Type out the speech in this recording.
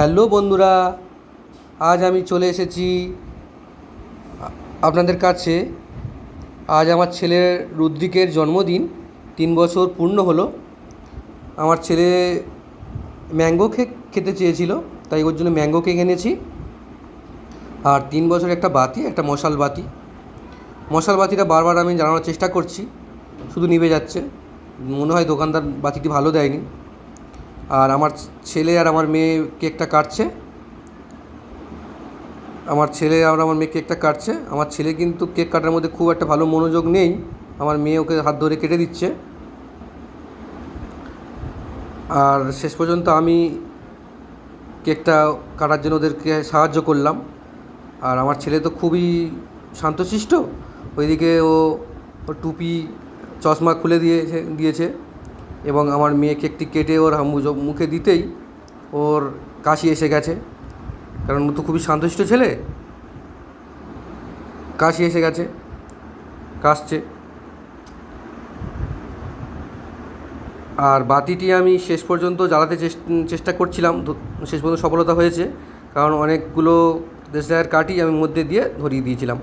Hello বন্ধুরা, আজ আমি চলে এসেছি আপনাদের কাছে। আজ আমার ছেলের রুদ্রিকের জন্মদিন, তিন বছর পূর্ণ হলো। আমার ছেলে ম্যাঙ্গো কেক খেতে চেয়েছিল, তাই ওর জন্য ম্যাঙ্গো কেক এনেছি। আর তিন বছর একটা বাতি, একটা মশাল বাতি। মশাল বাতিটা বারবার আমি জ্বালানোর চেষ্টা করছি, শুধু নিভে যাচ্ছে। মনে হয় দোকানদার বাতিটি ভালো দেয়নি। আর আমার ছেলে আর আমার মেয়ে কেকটা কাটছে। আমার ছেলে আর আমার মেয়ে কেকটা কাটছে। আমার ছেলে কিন্তু কেক কাটার মধ্যে খুব একটা ভালো মনোযোগ নেই। আমার মেয়ে ওকে হাত ধরে কেটে দিচ্ছে। আর শেষ পর্যন্ত আমি কেকটা কাটার জন্য ওদেরকে সাহায্য করলাম। আর আমার ছেলে তো খুবই শান্তশিষ্ট। ওইদিকে ও টুপি, চশমা খুলে দিয়েছে দিয়েছে। এবং আমার মেয়ে কেকটি কেটে ওর মুখে দিতেই ওর কাশি এসে গেছে। কারণ ও তো খুবই শান্তশিষ্ট ছেলে। কাশি এসে গেছে। কাশছে। আর বাতিটি আমি শেষ পর্যন্ত জ্বালাতে চেষ্টা করছিলাম। শেষ পর্যন্ত সফলতা হয়েছে। কারণ অনেকগুলো দেশলাইয়ের কাঠই আমি মধ্যে দিয়ে ধরিয়ে দিয়েছিলাম।